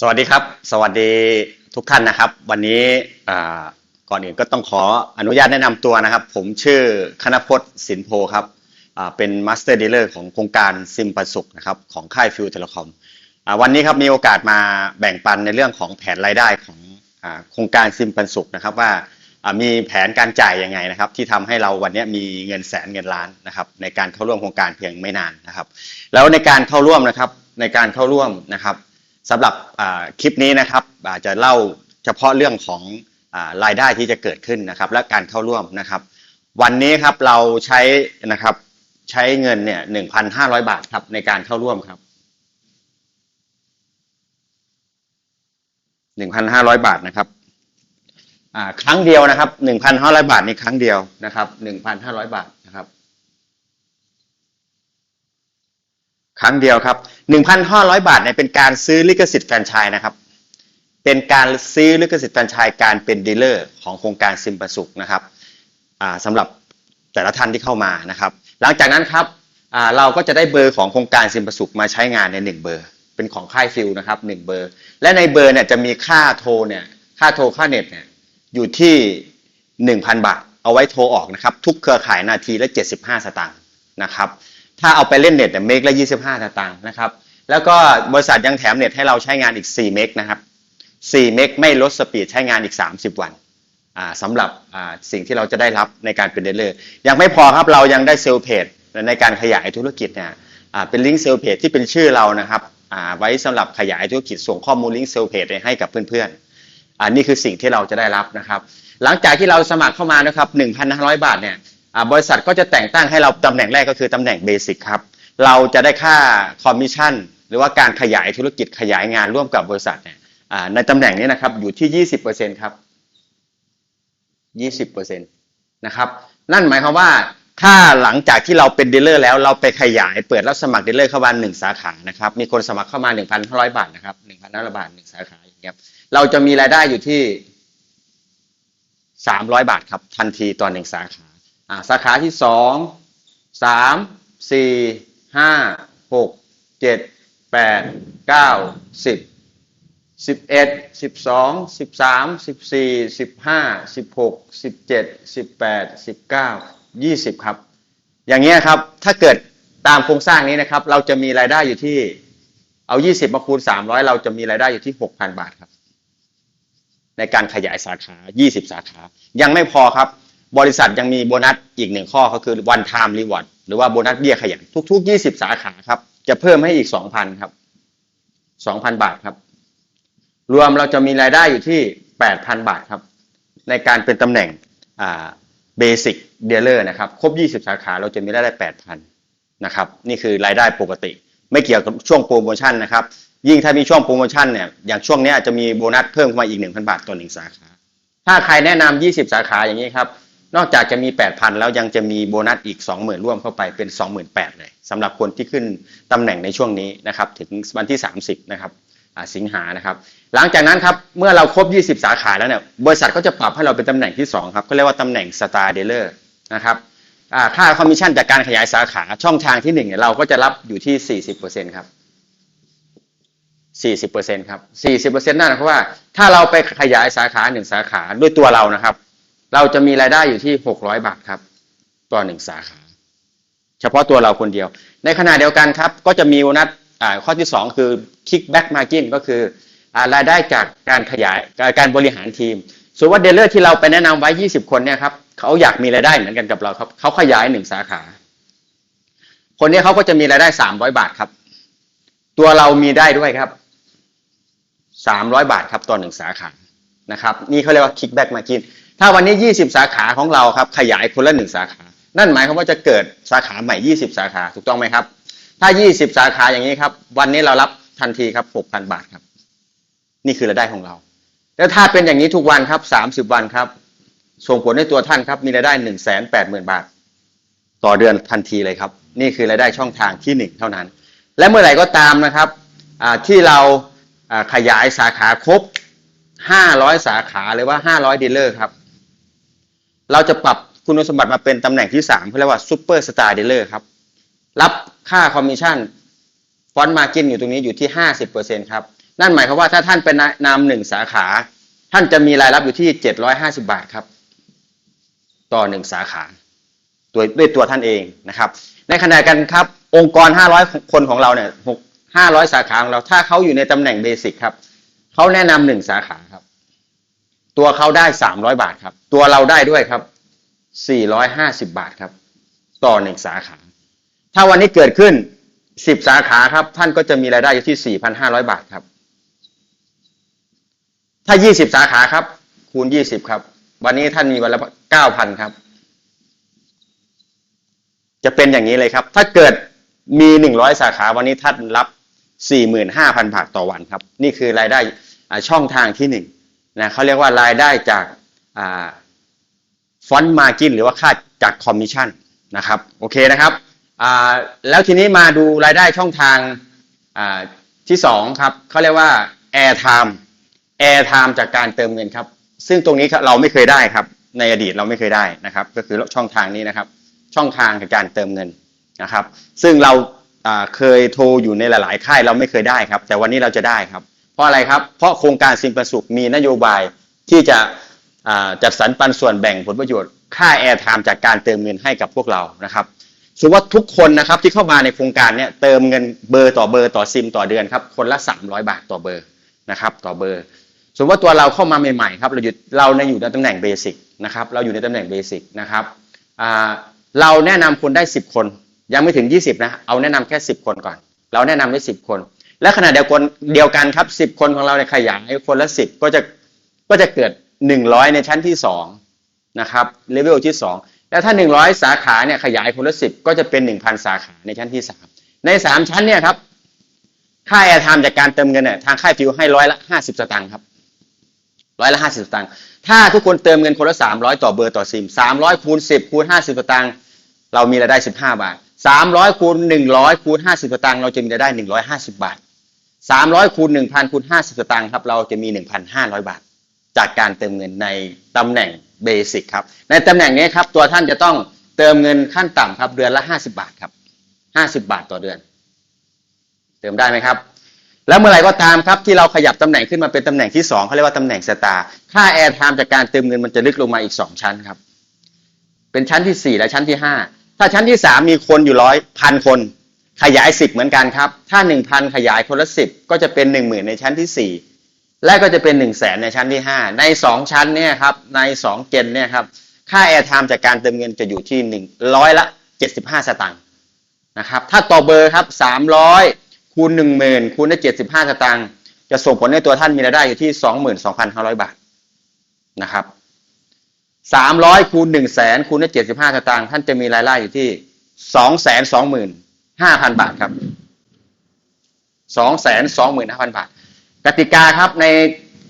สวัสดีครับ สวัสดีทุกท่านนะครับ วันนี้ก่อนอื่นก็ต้องขออนุญาตแนะนำตัวนะครับ ผมชื่อคณพจน์สินโพครับเป็นมาสเตอร์ดีลเลอร์ของโครงการซิมปันสุขนะครับของค่ายฟิวเทเลคอมวันนี้ครับมีโอกาสมาแบ่งปันในเรื่องของแผนรายได้ของโครงการซิมปันสุขนะครับว่าอ่ามีแผนการจ่ายยังไงนะครับ ที่ทำให้เราวันนี้มีเงินแสนเงินล้านนะครับ ในการเข้าร่วมโครงการเพียงไม่นานนะครับ แล้วในการเข้าร่วมนะครับในการเข้าร่วมนะครับ สำหรับคลิปนี้นะครับอาจจะเล่าเฉพาะเรื่องของรายได้ที่จะเกิดขึ้นนะครับ และการเข้าร่วมนะครับ วันนี้ครับเราใช้นะครับใช้เงินเนี่ยหนึ่งพันห้าร้อยบาทครับในการเข้าร่วมครับหนึ่งพันห้าร้อยบาทนะครับครั้งเดียวนะครับหนึ่งพันห้าร้อยบาทในครั้งเดียวนะครับหนึ่งพันห้าร้อยบาทนะครับ ครั้งเดียวครับ 1,500 บาทเนี่ยเป็นการซื้อลิขสิทธิ์แฟรนไชส์นะครับ เป็นการซื้อลิขสิทธิ์แฟรนไชส์การเป็นดีลเลอร์ของโครงการซิมประสุขนะครับสำหรับแต่ละท่านที่เข้ามานะครับ หลังจากนั้นครับเราก็จะได้เบอร์ของโครงการซิมประสุขมาใช้งานใน 1 เบอร์ เป็นของค่ายฟิลนะครับ1เบอร์ และในเบอร์เนี่ยจะมีค่าโทรเนี่ยค่าโทรค่าเน็ตเนี่ยอยู่ที่ 1,000 บาท เอาไว้โทรออกนะครับ ทุกเครือข่ายนาทีละ 75 สตางค์นะครับ ถ้าเอาไปเล่นเน็ตเนี่ยเมกละ25สตางค์นะครับ แล้วก็บริษัทยังแถมเน็ตให้เราใช้งานอีก4เมกนะครับ4เมกไม่ลดสปีดใช้งานอีก 30 วันอ่าสำหรับอ่าสิ่งที่เราจะได้รับในการเป็นเดลเลอร์ยังไม่พอครับเรายังได้เซลเพจในการขยายธุรกิจเนี่ยอ่าเป็นลิงก์เซลเพจที่เป็นชื่อเรานะครับอ่าไว้สำหรับขยายธุรกิจส่งข้อมูลลิงก์เซลเพจให้กับเพื่อนๆอ่านี่คือสิ่งที่เราจะได้รับนะครับ หลังจากที่เราสมัครเข้ามานะครับ1,500 บาทเนี่ย บริษัทก็จะแต่งตั้งให้เราตำแหน่งแรกก็คือตำแหน่งเบสิกครับ เราจะได้ค่าคอมมิชชั่น หรือว่าการขยายธุรกิจขยายงานร่วมกับบริษัทเนี่ยในตำแหน่งนี้นะครับอยู่ที่ 20%ครับ 20%นะครับ นั่นหมายความว่าถ้าหลังจากที่เราเป็นดีลเลอร์แล้วเราไปขยายเปิดรับสมัครดีลเลอร์เข้ามาหนึ่งสาขานะครับ มีคนสมัครเข้ามา 1,500 บาทนะครับ1,500 บาทหนึ่งสาขาอย่างเงี้ยเราจะมีรายได้อยู่ที่ 300 บาทครับทันทีต่อหนึ่งสาขา อ่าสาขาที่สองสามสี่ห้าหกเจ็ดแปดเก้าสิบสิบเอ็ดสิบสองสิบสามสิบสี่สิบห้าสิบหกสิบเจ็ดสิบแปดสิบเก้ายี่สิบครับ อย่างเงี้ยครับถ้าเกิดตามโครงสร้างนี้นะครับ เราจะมีรายได้อยู่ที่เอายี่สิบมาคูณสามร้อยเราจะมีรายได้อยู่ที่หกพันบาทครับ ในการขยายสาขา20สาขา ยังไม่พอครับ บริษัทยังมีโบนัสอีกหนึ่งข้อก็คือ one time reward หรือว่าโบนัสเบี้ยขยันทุกๆ 20 สาขาครับ จะเพิ่มให้อีก 2,000 ครับ 2,000 บาทครับ รวมเราจะมีรายได้อยู่ที่ 8,000 บาทครับ ในการเป็นตำแหน่งเบสิกเดลเลอร์นะครับ ครบ 20 สาขาเราจะมีรายได้ 8,000 นะครับ นี่คือรายได้ปกติ ไม่เกี่ยวกับช่วงโปรโมชั่นนะครับ ยิ่งถ้ามีช่วงโปรโมชั่นเนี่ย อย่างช่วงนี้จะมีโบนัสเพิ่มเข้ามาอีก 1,000 บาทต่อหนึ่งสาขา ถ้าใครแนะนำ20 สาขาอย่างนี้ครับ นอกจากจะมี 8,000 แล้วยังจะมีโบนัสอีก 20,000 ร่วมเข้าไปเป็น 28,000เลยสำหรับคนที่ขึ้นตำแหน่งในช่วงนี้นะครับถึงวันที่ 30 นะครับสิงหานะครับ หลังจากนั้นครับเมื่อเราครบ 20 สาขาแล้วเนี่ยบริษัทก็จะปรับให้เราเป็นตำแหน่งที่ 2 ครับก็เรียกว่าตำแหน่งสตาร์เดลเลอร์นะครับค่าคอมมิชชั่นจากการขยายสาขาช่องทางที่ 1เนี่ยเราก็จะรับอยู่ที่ 40%ครับ40%ครับ40%นั่นหมายความว่าถ้าเราไปขยายสาขาหนึ่งสาขาด้วยตัวเรานะครับ เราจะมีรายได้อยู่ที่ 600 บาทครับต่อหนึ่งสาขา เฉพาะตัวเราคนเดียว ในขณะเดียวกันครับ ก็จะมีโบนัสข้อที่ 2 คือ kickback margin ก็คือรายได้จากการขยายการบริหารทีมส่วนว่าเดลเลอร์ที่เราไปแนะนำไว้ 20 คนเนี่ยครับเขาอยากมีรายได้เหมือนกันกับเราครับเขาขยายหนึ่งสาขา คนนี้เขาก็จะมีรายได้ 300 บาทครับ ตัวเรามีได้ด้วยครับ 300 บาทครับต่อหนึ่งสาขานะครับ นี่เขาเรียกว่า kickback margin ถ้าวันนี้ 20 สาขาของเราครับขยายคนละหนึ่งสาขา นั่นหมายความว่าจะเกิดสาขาใหม่ 20 สาขาถูกต้องไหมครับ ถ้า 20 สาขาอย่างนี้ครับ วันนี้เรารับทันทีครับ 6,000 บาทครับ นี่คือรายได้ของเรา แล้วถ้าเป็นอย่างนี้ทุกวันครับ 30 วันครับ ส่งผลให้ตัวท่านครับมีรายได้ 1 8 0 0 0 0 บาท ต่อเดือนทันทีเลยครับ นี่คือรายได้ช่องทางที่หนึ่งเท่านั้น และเมื่อไหร่ก็ตามนะครับที่เราอ่าขยายสาขาครบ 500 สาขาหรือว่า 500ดีลเลอร์ครับ เราจะปรับคุณสมบัติมาเป็นตำแหน่งที่3เขาเรียกว่าซูเปอร์สตาร์ดีลเลอร์ครับ รับค่าคอมมิชชั่นฟอนต์มากินอยู่ตรงนี้อยู่ที่ 50%ครับ นั่นหมายความว่าถ้าท่านเป็นนามหนึ่งสาขา ท่านจะมีรายรับอยู่ที่เจ็ดร้อยห้าสิบาทครับ ต่อหนึ่งสาขาตัวด้วยตัวท่านเองนะครับ ในขณะกันครับ องค์กร 500 คนของเราเนี่ย500 สาขาของเราถ้าเขาอยู่ในตำแหน่งเบสิกครับเขาแนะนำหนึ่งสาขาครับ ตัวเขาได้300บาทครับ ตัวเราได้ด้วยครับ450บาทครับ ต่อหนึ่งสาขา ถ้าวันนี้เกิดขึ้น10สาขาครับ ท่านก็จะมีรายได้อยู่ที่4,500บาทครับ ถ้า20สาขาครับ คูณ20ครับ วันนี้ท่านมีวันละ9,000ครับ จะเป็นอย่างนี้เลยครับ ถ้าเกิดมี100สาขาวันนี้ท่านรับ45,000บาทต่อวันครับ นี่คือรายได้ช่องทางที่หนึ่ง นะเขาเรียกว่ารายได้จากฟอนต์มากินหรือว่าค่าจากคอมมิชชั่นนะครับโอเคนะครับแล้วทีนี้มาดูรายได้ช่องทางที่สองครับเขาเรียกว่า air time air time จากการเติมเงินครับ ซึ่งตรงนี้เราไม่เคยได้ครับ ในอดีตเราไม่เคยได้นะครับ ก็คือช่องทางนี้นะครับ ช่องทางในการเติมเงินนะครับ ซึ่งเราเคยโทรอยู่ในหลาย ๆ ค่ายเราไม่เคยได้ครับ แต่วันนี้เราจะได้ครับ เพราะอะไรครับ เพราะโครงการสินประสุขมีนโยบายที่จะจัดสรรปันส่วนแบ่งผลประโยชน์ ค่าแอร์ไทม์จากการเติมเงินให้กับพวกเรานะครับสมมติว่าทุกคนนะครับที่เข้ามาในโครงการเนี่ยเติมเงินเบอร์ต่อเบอร์ต่อซิมต่อเดือนครับคนละ 300 บาทต่อเบอร์นะครับต่อเบอร์ สมมติว่าตัวเราเข้ามาใหม่ๆครับเราอยู่เราในอยู่ในตำแหน่งเบสิกนะครับเราอยู่ในตำแหน่งเบสิกนะครับเราแนะนำคนได้ 10 คน ยังไม่ถึง 20นะเอาแนะนำแค่ 10 คนก่อน เราแนะนำได้ 10 คน และขณะเดียวกันเดียวกันครับ10คนของเราในยขยายคนละ10ก็จะก็จะเกิด100ในชั้นที่2นะครับเลเวลที่2แล้วถ้า100สาขาเนี่ยขยายคนละ10ก็จะเป็น1,000สาขาในชั้นที่3ใน3ชั้นเนี่ยครับค่าแอร์ไทม์จากการเติมเงินเนี่ยทางค่ายฟิวให้ร้อยละ50สตางค์ครับร้อยละห้าสิบสตางค์ถ้าทุกคนเติมเงินคนละสามร้อยต่อเบอร์ต่อซิมสามร้อยคูณสิบคูณห้าสิบสตางค์เรามีรายได้สิบห้าบาทสามร้อยคูณหนึ่งร้อยคูณห้าสิบสตางค์เราจะมีรายได้หนึ่งร้อยห้าสิบบาท สามร้อยคูณหนึ่งพันคูณห้าสิบสตางค์ครับเราจะมีหนึ่งพันห้าร้อยบาท จากการเติมเงินในตำแหน่งเบสิกครับในตำแหน่งนี้ครับตัวท่านจะต้องเติมเงินขั้นต่ำครับเดือนละห้าสิบาทครับห้าสิบาทต่อเดือน เติมได้ไหมครับ แล้วเมื่อไหร่ก็ตามครับที่เราขยับตำแหน่งขึ้นมาเป็นตำแหน่งที่2เขาเรียกว่าตำแหน่งสตาร์ค่าแอร์ไทม์จากการเติมเงินมันจะลึกลงมาอีก2ชั้นครับเป็นชั้นที่4และชั้นที่5ถ้าชั้นที่3มีคนอยู่ร้อยพันคน ขยาย 10 เหมือนกันครับ ถ้า 1,000 ขยายคนละ 10 ก็จะเป็น 1 0,000 ในชั้นที่ 4 และก็จะเป็น 1 0 0 0 0แในชั้นที่ 5 ใน 2 ชั้นเนี่ยครับใน 2 เจนเนี่ยครับค่าแอร์ไทม์จากการเติมเงินจะอยู่ที่ 1 ร้อยละ 75 สตางค์นะครับถ้าต่อเบอร์ครับ300 คูณหนึ่งหมื่นคูณได้เจ็ดสิบห้าสตางค์จะส่งผลให้ตัวท่านมีรายได้อยู่ที่สองหมื่นสองพันห้าร้อยบาทนะครับสามร้อยคูณหนึ่งแสนคูณได้เจ็ดสิบห้าสตางค์ท่านจะมีรายได้อยู่ที่สองแสนสอง ห้าพันบาทครับสองแสนสองหมื่นห้าพันบาท กติกาครับใน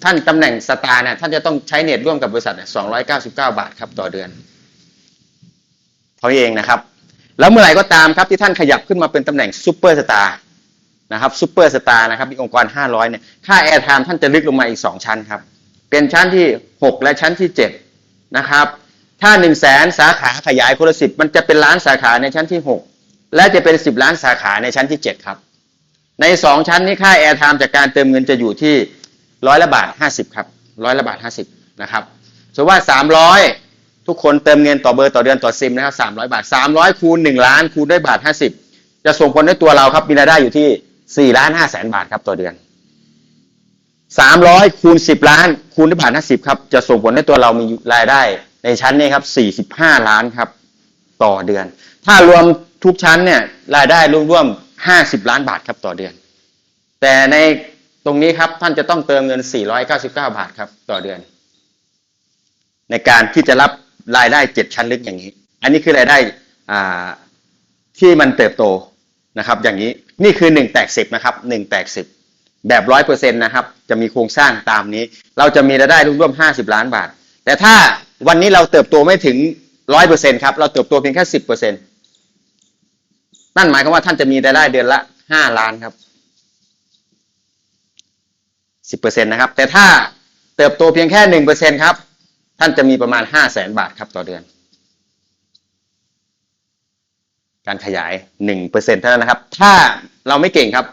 ท่านตำแหน่งสตาร์เนี่ยท่านจะต้องใช้เน็ตร่วมกับบริษัทสองร้อยเก้าสิบเก้าบาทครับต่อเดือนเท่าเองนะครับ แล้วเมื่อไหร่ก็ตามครับที่ท่านขยับขึ้นมาเป็นตำแหน่งซูเปอร์สตาร์นะครับซูเปอร์สตาร์นะครับมีองค์กร 500เนี่ยค่าแอร์ไทม์ท่านจะลึกลงมาอีก 2 ชั้นครับ เป็นชั้นที่ 6 และชั้นที่ 7 นะครับ ถ้า 1 0 0 0 0แสนสาขาขยายคนละสิบมันจะเป็นล้านสาขาในชั้นที่ 6 และจะเป็น 10 ล้านสาขาในชั้นที่ 7 ครับ ใน 2 ชั้นนี้ค่าแอร์ไทม์จากการเติมเงินจะอยู่ที่ร้อยละบาท 50 ครับร้อยละบาท 50 นะครับสมมติว่า 300 ทุกคนเติมเงินต่อเบอร์ต่อเดือนต่อซิมนะครับ300 บาท 300 คูณ 1 ล้านคูณด้วยบาท 50 จะส่งผลให้ตัวเราครับมีรายได้อยู่ที่สี่ล้านห้าแสนบาทครับต่อเดือนสามร้อยคูณสิบล้าน คูณด้วยบาทห้าสิบครับ จะส่งผลให้ตัวเรามีรายได้ในชั้นนี้ครับสี่สิบห้าล้านครับต่อเดือน ถ้ารวม ทุกชั้นเนี่ยรายได้รวมๆห้าสิบล้านบาทครับต่อเดือน แต่ในตรงนี้ครับท่านจะต้องเติมเงินสี่ร้อยเก้าสิบเก้าบาทครับต่อเดือน ในการที่จะรับรายได้เจ็ดชั้นลึกอย่างนี้ อันนี้คือรายได้อ่าที่มันเติบโตนะครับ อย่างนี้นี่คือ 1 แตก 10 นะครับ 1 แตก 10 แบบร้อยเปอร์เซ็นต์นะครับ จะมีโครงสร้างตามนี้ เราจะมีรายได้ร่วมๆ50 ล้านบาท แต่ถ้าวันนี้เราเติบโตไม่ถึงร้อยเปอร์เซ็นต์ครับเราเติบโตเพียงแค่สิบเปอร์เซ็นต์ นั่นหมายความว่าท่านจะมีรายได้เดือนละห้าล้านครับสิบเปอร์เซ็นต์นะครับ แต่ถ้าเติบโตเพียงแค่หนึ่งเปอร์เซ็นต์ครับ ท่านจะมีประมาณห้าแสนบาทครับต่อเดือน การขยาย1%เปอร์เซ็นเท่านั้นนะครับ ถ้าเราไม่เก่งครับ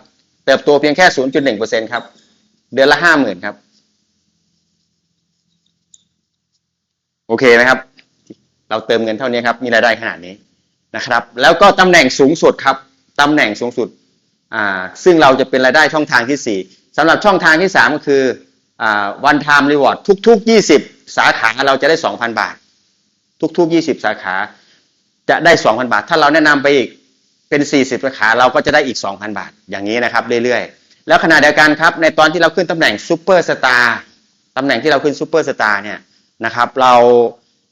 เติบโตเพียงแค่0.1%ครับ เดือนละห้าหมื่นครับ โอเคไหมครับ เราเติมเงินเท่านี้ครับ มีรายได้ขนาดนี้ นะครับ แล้วก็ตำแหน่งสูงสุดครับตำแหน่งสูงสุดอ่าซึ่งเราจะเป็นรายได้ช่องทางที่สี่สำหรับช่องทางที่สามก็คืออ่าวันไทม์รีวอร์ดทุกๆยี่สิบสาขาเราจะได้สองพันบาท ทุกๆยี่สิบสาขาจะได้สองพันบาท ถ้าเราแนะนำไปอีกเป็นสี่สิบสาขาเราก็จะได้อีกสองพันบาท อย่างนี้นะครับเรื่อยๆ แล้วขณะเดียวกันครับในตอนที่เราขึ้นตำแหน่งซูเปอร์สตาร์ตำแหน่งที่เราขึ้นซูเปอร์สตาร์เนี่ยนะครับเรา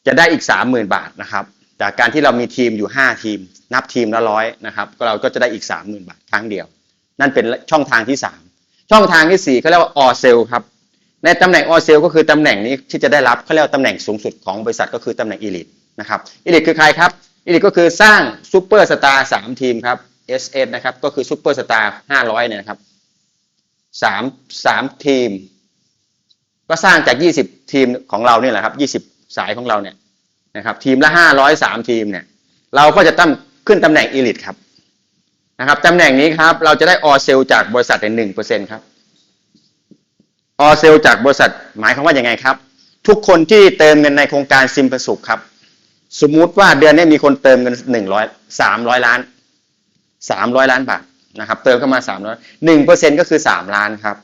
จะได้อีกสามหมื่นบาทนะครับ จากการที่เรามีทีมอยู่ห้าทีม นับทีมละร้อยนะครับก็เราก็จะได้อีกสามหมื่นบาทครั้งเดียว นั่นเป็นช่องทางที่สามช่องทางที่สี่เขาเรียกว่าออเซลครับในตำแหน่งออเซลก็คือตำแหน่งนี้ที่จะได้รับเขาเรียกว่าตำแหน่งสูงสุดของบริษัทก็คือตำแหน่งอีลิทนะครับอีลิทคือใครครับอีลิทก็คือสร้างซูเปอร์สตาร์สามทีมครับ SS นะครับก็คือซูเปอร์สตาร์ห้าร้อยเนี่ยนะครับสามสามทีม ก็สร้างจากยี่สิบทีมของเราเนี่ยแหละครับยี่สิบสายของเราเนี่ย นะครับทีมละห้าร้อยสามทีมเนี่ยเราก็จะตั้งขึ้นตำแหน่งอีลิทครับนะครับตำแหน่งนี้ครับเราจะได้ออเซลจากบริษัทในหนึ่งเปอร์เซ็นครับออเซลจากบริษัทหมายความว่าอย่างไงครับ ทุกคนที่เติมเงินในโครงการซิมประสุขครับ สมมุติว่าเดือนนี้มีคนเติมเงินหนึ่งร้อยสามร้อยล้านสามร้อยล้านบาทนะครับ เติมเข้ามาสามร้อยหนึ่งเปอร์เซ็นก็คือสามล้านครับ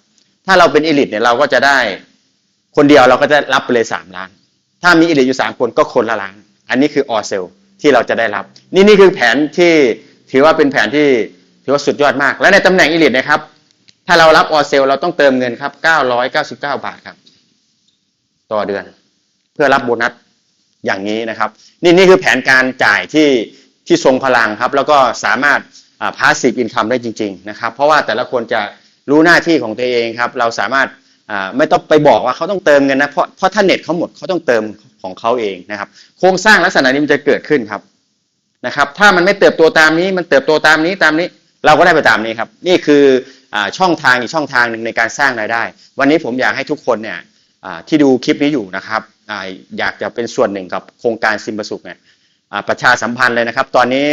ถ้าเราเป็นอีลิทเนี่ยเราก็จะได้คนเดียวเราก็จะรับไปเลยสามล้าน ถ้ามีอีลิทอยู่สามคนก็คนละล้าน อันนี้คือออเซลที่เราจะได้รับ นี่นี่คือแผนที่ถือว่าเป็นแผนที่ถือว่าสุดยอดมาก และในตำแหน่งอีลิทนะครับ ถ้าเรารับออเซลเราต้องเติมเงินครับ 999 บาทครับ ต่อเดือน เพื่อรับโบนัสอย่างนี้นะครับ นี่นี่คือแผนการจ่ายที่ที่ทรงพลังครับ แล้วก็สามารถพาสซีฟอินคัมได้จริง ๆ นะครับ เพราะว่าแต่ละคนจะรู้หน้าที่ของตัวเองครับ เราสามารถ อ่าไม่ต้องไปบอกว่าเขาต้องเติมเงินนะเพราะเพราะถ้าเน็ตเขาหมดเขาต้องเติมของเขาเองนะครับ โครงสร้างลักษณะนี้มันจะเกิดขึ้นครับนะครับ ถ้ามันไม่เติบโตตามนี้มันเติบโตตามนี้ตามนี้เราก็ได้ไปตามนี้ครับ นี่คืออช่องทางอีกช่องทางหนึ่งในการสร้างรายได้ วันนี้ผมอยากให้ทุกคนเนี่ยที่ดูคลิปนี้อยู่นะครับออยากจะเป็นส่วนหนึ่งกับโครงการซิมประสุขเนี่ยประชาสัมพันธ์เลยนะครับ ตอนนี้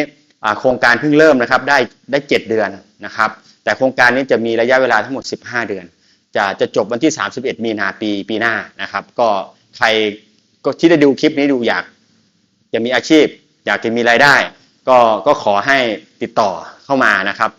โครงการเพิ่งเริ่มนะครับได้ได้ 7 เดือนนะครับ แต่โครงการนี้จะมีระยะเวลาทั้งหมด 15 เดือน จะจะจบวันที่ 31 มีนาปีปีหน้านะครับ ก็ใครก็ที่ได้ดูคลิปนี้ดูอยากจะมีอาชีพ อยากจะมีรายได้ ก็ก็ขอให้ติดต่อเข้ามานะครับ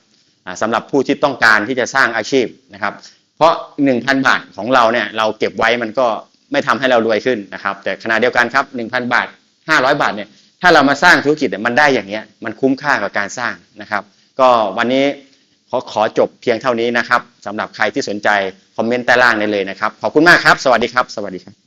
สำหรับผู้ที่ต้องการที่จะสร้างอาชีพนะครับ เพราะ 1,000 บาทของเราเนี่ยเราเก็บไว้มันก็ไม่ทำให้เรารวยขึ้นนะครับ แต่ขณะเดียวกันครับ 1,000 บาท 500 บาทเนี่ยถ้าเรามาสร้างธุรกิจเนี่ยมันได้อย่างเงี้ยมันคุ้มค่ากับการสร้างนะครับ ก็วันนี้ ขอขอจบเพียงเท่านี้นะครับสำหรับใครที่สนใจคอมเมนต์ใต้ล่างได้เลยนะครับ ขอบคุณมากครับ สวัสดีครับ สวัสดีครับ